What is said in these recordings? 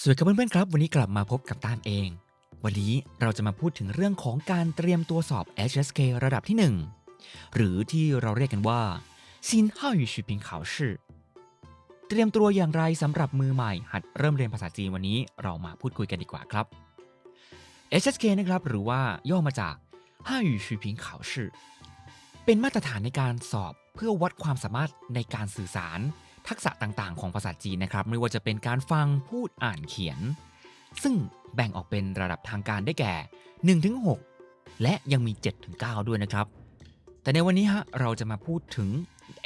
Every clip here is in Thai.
สวัสดีครับเพื่อนๆครับ วันนี้กลับมาพบกับตามเอง วันนี้เราจะมาพูดถึงเรื่องของการเตรียมตัวสอบ HSK ระดับที่ 1 หรือที่เราเรียกกันว่าซินห้าอยู่ชิปิงข่าวชื่อเตรียมตัวอย่างไรสำหรับมือใหม่ หัดเริ่มเรียนภาษาจีนวันนี้เรามาพูดคุยกันดีกว่าครับ HSK นะครับหรือว่าย่อมาจากห้าอยู่ชิปิงข่าวชื่อเป็นมาตรฐานในการสอบเพื่อวัดความสามารถในการสื่อสาร ทักษะต่างๆ ของภาษาจีนนะครับ ไม่ว่าจะเป็นการฟังพูดอ่านเขียน ซึ่งแบ่งออกเป็นระดับทางการได้แก่ 1-6 และยังมี 7-9 ด้วยนะครับ แต่ในวันนี้ฮะเราจะมาพูดถึง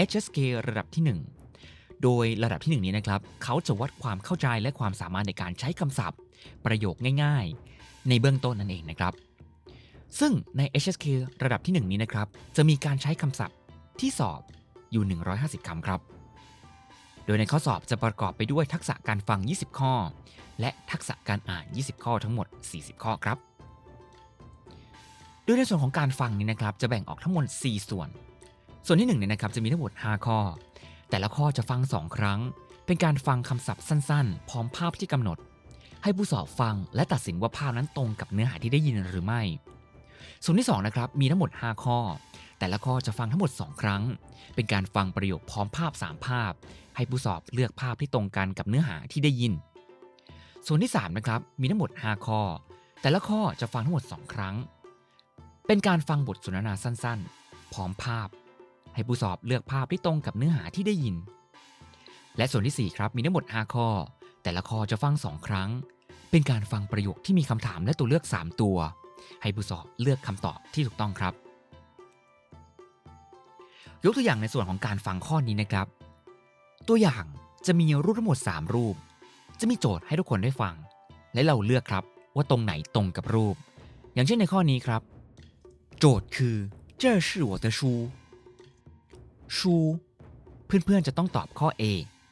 HSK ระดับที่ 1 โดยระดับที่ 1 นี้นะครับ เขาจะวัดความเข้าใจและความสามารถในการใช้คำศัพท์ ประโยคง่ายๆ ในเบื้องต้นนั่นเองนะครับ ซึ่งใน HSK ระดับที่ 1 นี้นะครับ จะมีการใช้คำศัพท์ที่สอบอยู่ 150คำครับ ดยในข้อสอบจะประกอบไปด้วยทักษะการฟัง 20 ข้อ และทักษะการอ่าน 20 ข้อทั้งหมด 40 ข้อครับ โดยในส่วนของการฟังนี้นะครับ จะแบ่งออกทั้งหมด 4 ส่วน ส่วนที่1เนี่ยนะครับจะมีทั้งหมด 5 ข้อ แต่ละข้อจะฟัง 2 ครั้ง เป็นการฟังคำศัพท์สั้นๆ พร้อมภาพที่กำหนด ให้ผู้สอบฟังและตัดสินว่าภาพนั้นตรงกับเนื้อหาที่ได้ยินหรือไม่ ส่วนที่2นะครับมีทั้งหมด 5 ข้อแต่ละข้อจะฟังทั้งหมด 2 ครั้ง เป็นการฟังประโยคพร้อมภาพ 3 ภาพ ให้ผู้สอบเลือกภาพที่ตรงกันกับเนื้อหาที่ได้ยิน ส่วนที่ 3 นะครับ มีทั้งหมด 5 ข้อ แต่ละข้อจะฟังทั้งหมด 2 ครั้ง เป็นการฟังบทสนทนาสั้นๆ พร้อมภาพ ให้ผู้สอบเลือกภาพที่ตรงกับเนื้อหาที่ได้ยิน และส่วนที่ 4 ครับมีทั้งหมด 5 ข้อ แต่ละข้อจะฟัง 2 ครั้ง เป็นการฟังประโยคที่มีคำถามและตัวเลือก 3 ตัว ให้ผู้สอบเลือกคำตอบที่ถูกต้องครับ ยกตัวอย่างในส่วนของการฟังข้อนี้นะครับ ตัวอย่างจะมีรูปทั้งหมด 3 รูป จะมีโจทย์ให้ทุกคนได้ฟัง และเราเลือกครับว่าตรงไหนตรงกับรูป อย่างเช่นในข้อนี้ครับ โจทย์คือ这是我的书ชูเพื่อนๆจะต้องตอบข้อ A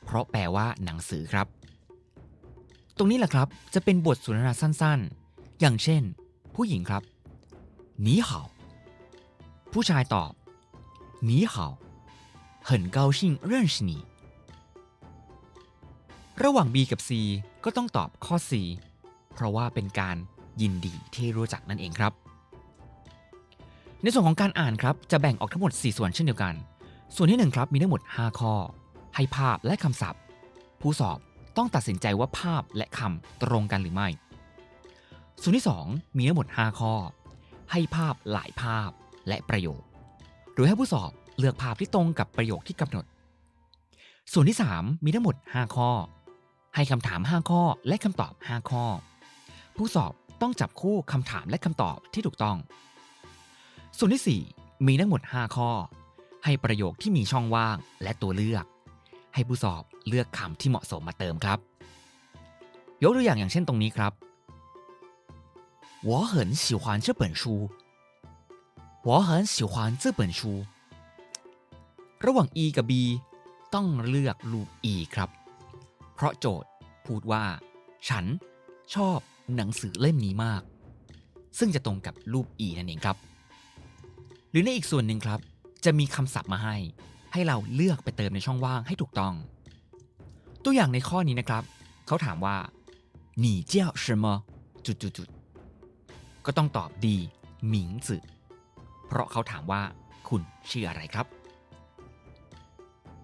เพราะแปลว่าหนังสือครับ ตรงนี้แหละครับจะเป็นบทสนทนาสั้นๆ อย่างเช่น ผู้หญิงครับ你好ผู้ชายตอบ你好很高兴认识你 ระหว่าง B กับ C ก็ต้องตอบข้อ C เพราะว่าเป็นการยินดีที่รู้จักนั่นเองครับ ในส่วนของการอ่านครับจะแบ่งออกทั้งหมด 4 ส่วนเช่นเดียวกัน ส่วนที่ 1 ครับมีทั้งหมด 5 ข้อ ให้ภาพและคำศัพท์ ผู้สอบต้องตัดสินใจว่าภาพและคำตรงกันหรือไม่ ส่วนที่ 2 มีทั้งหมด 5 ข้อ ให้ภาพหลายภาพและประโยค โดยให้ผู้สอบเลือกภาพที่ตรงกับประโยคที่กำหนด ส่วนที่ 3 มีทั้งหมด 5 ข้อ ให้คำถาม 5 ข้อและคำตอบ 5 ข้อ ผู้สอบต้องจับคู่คำถามและคำตอบที่ถูกต้อง ส่วนที่ 4 มีทั้งหมด 5 ข้อ ให้ประโยคที่มีช่องว่างและตัวเลือก ให้ผู้สอบเลือกคำที่เหมาะสมมาเติมครับ ยกตัวอย่างอย่างเช่นตรงนี้ครับ我很喜欢这本书我很喜欢这本书ระหว่าง E กับ B ต้องเลือกรูป E ครับ เพราะโจทย์พูดว่า ฉันชอบหนังสือเล่มนี้มาก ซึ่งจะตรงกับรูป e นั่นเองครับ หรือในอีกส่วนหนึ่งครับ จะมีคำศัพท์มาให้ ให้เราเลือกไปเติมในช่องว่างให้ถูกต้อง ตัวอย่างในข้อนี้นะครับ เขาถามว่าหนีเจ้า什么จุดจุดจุดก็ต้องตอบดีหมิงจือเพราะเขาถามว่าคุณชื่ออะไรครับ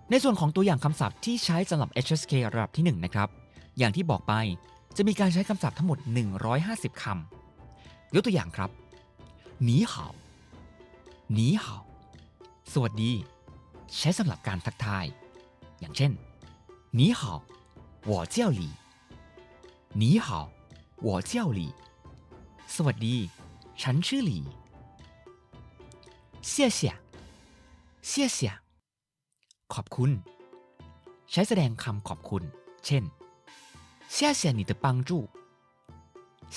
ในส่วนของตัวอย่างคำศัพท์ที่ใช้สำหรับ HSK ระดับที่ 1 นะครับ อย่างที่บอกไปจะมีการใช้คำศัพท์ทั้งหมด 150 คำ ยกตัวอย่างครับหนีเห่าหนีเห่าสวัสดี ใช้สำหรับการทักทาย อย่างเช่นหนีเห่า我叫李หนีเห่า我叫李สวัสดี ฉันชื่อหลีเสี่ยเสี่ยเสี่ยเสี่ย ขอบคุณ ใช้แสดงคำขอบคุณ เช่น谢谢你的帮助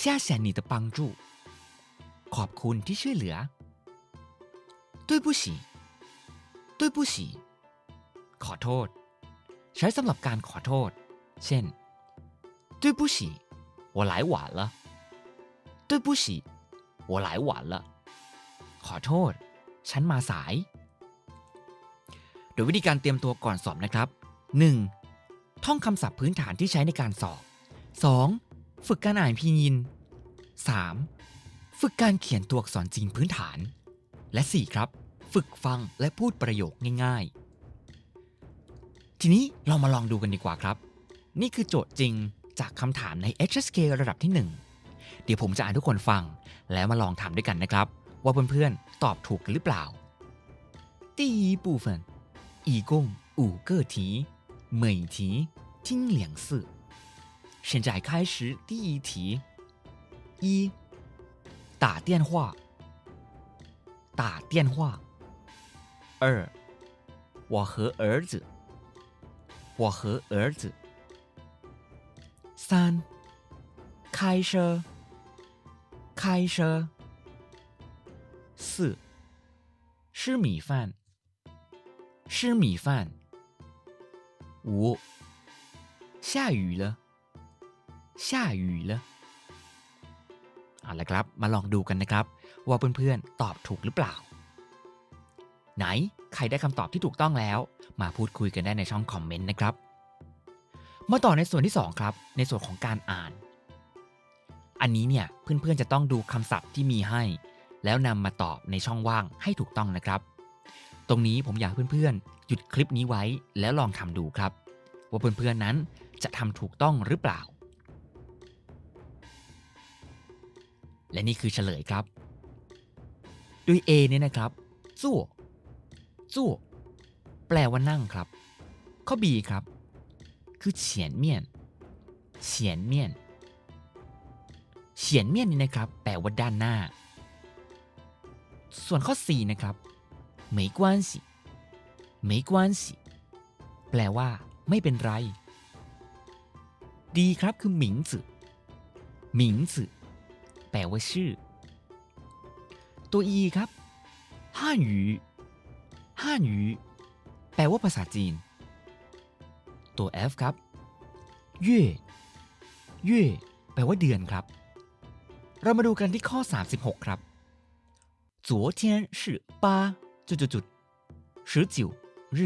谢谢你的帮助ขอบคุณที่ช่วยเหลือ对不起对不起ขอโทษ ใช้สำหรับการขอโทษ เช่น对不起我来晚了对不起我来晚了ขอโทษ ฉันมาสาย โดยวิธีการเตรียมตัวก่อนสอบนะครับ 1. ท่องคำศัพท์พื้นฐานที่ใช้ในการสอบ 2. ฝึกการอ่านพินยิน 3. ฝึกการเขียนตัวอักษรจีนพื้นฐาน และ 4 ครับ ฝึกฟังและพูดประโยคง่ายๆ ทีนี้เรามาลองดูกันดีกว่าครับ นี่คือโจทย์จริงจากคำถามใน HSK ระดับที่ 1 เดี๋ยวผมจะอ่านทุกคนฟัง แล้วมาลองทำด้วยกันนะครับ ว่าเพื่อนๆ ตอบถูกกันหรือเปล่า第一部分 一共五个题每题听两次。现在开始第一题。一打电话。打电话。二我和儿子。我和儿子。三开车。开车。四吃米饭。吃米饭五下雨了下雨了เอาละครับ มาลองดูกันนะครับ ว่าเพื่อนๆ ตอบถูกหรือเปล่า ไหน ใครได้คำตอบที่ถูกต้องแล้ว มาพูดคุยกันได้ในช่องคอมเมนต์นะครับ มาต่อในส่วนที่ 2 ครับ ในส่วนของการอ่าน อันนี้เนี่ยเพื่อนๆจะต้องดูคำศัพท์ที่มีให้ แล้วนำมาตอบในช่องว่างให้ถูกต้องนะครับ ตรงนี้ผมอยากเพื่อนๆ หยุดคลิปนี้ไว้แล้วลองทำดูครับ ว่าเพื่อนๆนั้นจะทำถูกต้องหรือเปล่า และนี่คือเฉลยครับ ด้วย A เนี่ยนะครับจู่จู่แปลว่านั่งครับ ข้อ B ครับ คือเฉียนเมียนเฉียนเมียนเฉียนเมียนนี่นะครับ แปลว่าด้านหน้า ส่วนข้อ4นะครับ 没关系没关系แปลว่า ไม่เป็นไร ดีครับคือหมิงจือหมิงจือแปลว่าชื่อ ตัว e ครับฮั่นหยูฮั่นหยูแปลว่าภาษาจีน ตัว f ครับเย่เย่แปลว่าเดือนครับ เรามาดูกันที่ข้อ 36 ครับ昨天是八 จุดจุดจุด十九日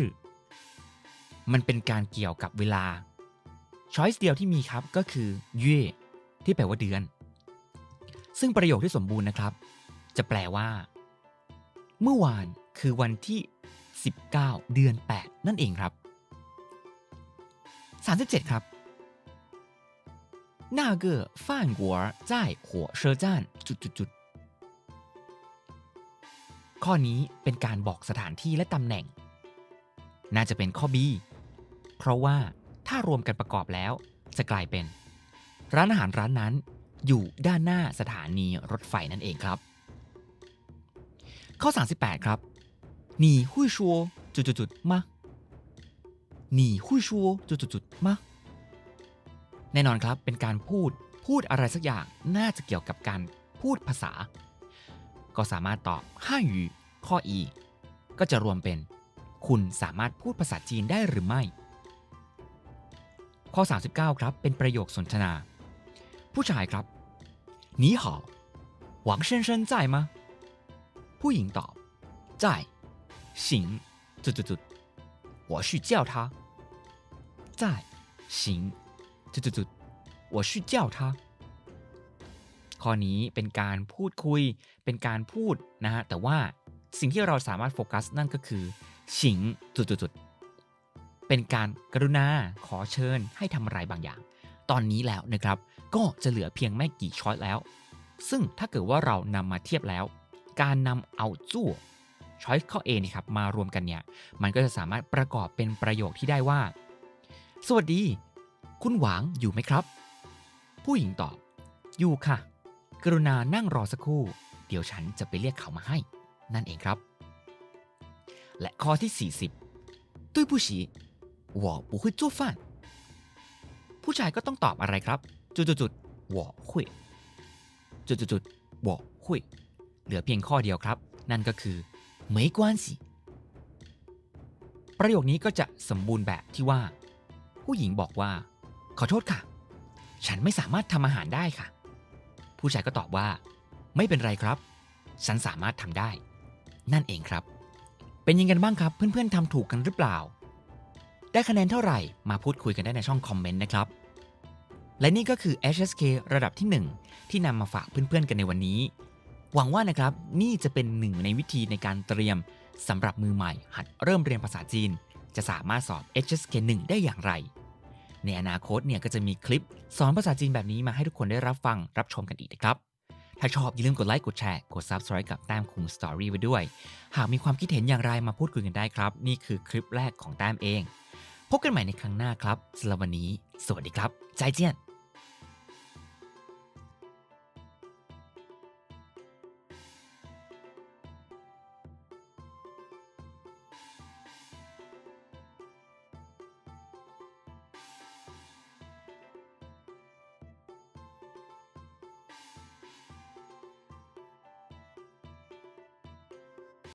มันเป็นการเกี่ยวกับเวลา ช้อยส์เดียวที่มีครับก็คือเย่ที่แปลว่าเดือน ซึ่งประโยคที่สมบูรณ์นะครับ จะแปลว่า เมื่อวานคือวันที่ 19 เดือน 8 นั่นเองครับ 37 ครับ那个饭馆在火车站จุดจุดจุด ข้อนี้เป็นการบอกสถานที่และตำแหน่ง น่าจะเป็นข้อ B เพราะว่าถ้ารวมกันประกอบแล้ว จะกลายเป็น ร้านอาหารร้านนั้น อยู่ด้านหน้าสถานีรถไฟนั่นเองครับ ข้อ 38 ครับหนีหุยชัวจุดจุดมาหนีหุยชัวจุดจุดมาแน่นอนครับเป็นการพูดพูดอะไรสักอย่างน่าจะเกี่ยวกับการพูดภาษา ก็สามารถตอบห้าหยูข้อ e ก็จะรวมเป็น คุณสามารถพูดภาษาจีนได้หรือไม่ ข้อ 39 ครับ เป็นประโยคสนทนา ผู้ชายครับ你好王先生在吗ผู้หญิงตอบ在行จุดจุดจุด我去叫他在行จุดจุดจุด我去叫他 ข้อนี้เป็นการพูดคุย เป็นการพูดนะฮะ แต่ว่าสิ่งที่เราสามารถโฟกัสนั่นก็คือฉิงจุดๆๆเป็นการกรุณาขอเชิญให้ทำอะไรบางอย่าง ตอนนี้แล้วนะครับ ก็จะเหลือเพียงไม่กี่ช้อยแล้ว ซึ่งถ้าเกิดว่าเรานำมาเทียบแล้ว การนำเอาจู่ช้อยข้อ A นี่ครับมารวมกันเนี่ย มันก็จะสามารถประกอบเป็นประโยคที่ได้ว่า สวัสดี คุณหวางอยู่ไหมครับ ผู้หญิงตอบ อยู่ค่ะ กรุณานั่งรอสักครู่ เดี๋ยวฉันจะไปเรียกเขามาให้ นั่นเองครับ และข้อที่ 40对不起我不会做饭ผู้ชายก็ต้องตอบอะไรครับ จุดๆๆ我会จุดๆๆ我会เหลือเพียงข้อเดียวครับ นั่นก็คือ没关系ประโยคนี้ก็จะสมบูรณ์แบบที่ว่า ผู้หญิงบอกว่า ขอโทษค่ะ ฉันไม่สามารถทำอาหารได้ค่ะ ผู้ชายก็ตอบว่า ไม่เป็นไรครับ ฉันสามารถทำได้ นั่นเองครับ เป็นยังไงบ้างครับ เพื่อนๆทำถูกกันหรือเปล่า ได้คะแนนเท่าไหร่มาพูดคุยกันได้ในช่องคอมเมนต์นะครับ และนี่ก็คือ HSK ระดับที่ 1 ที่นำมาฝากเพื่อนๆกันในวันนี้ หวังว่านะครับนี่จะเป็นหนึ่งในวิธีในการเตรียมสำหรับมือใหม่ หัดเริ่มเรียนภาษาจีน จะสามารถสอบ HSK 1 ได้อย่างไร ในอนาคตเนี่ยก็จะมีคลิปสอนภาษาจีนแบบนี้มาให้ทุกคนได้รับฟังรับชมกันอีกนะครับ ถ้าชอบอย่าลืมกดไลค์กดแชร์กด Subscribe กับแต้มคุงสตอรี่ไว้ด้วย หากมีความคิดเห็นอย่างไรมาพูดคุยกันได้ครับ นี่คือคลิปแรกของแต้มเอง พบกันใหม่ในครั้งหน้าครับสำหรับวันนี้ สวัสดีครับใจเจียน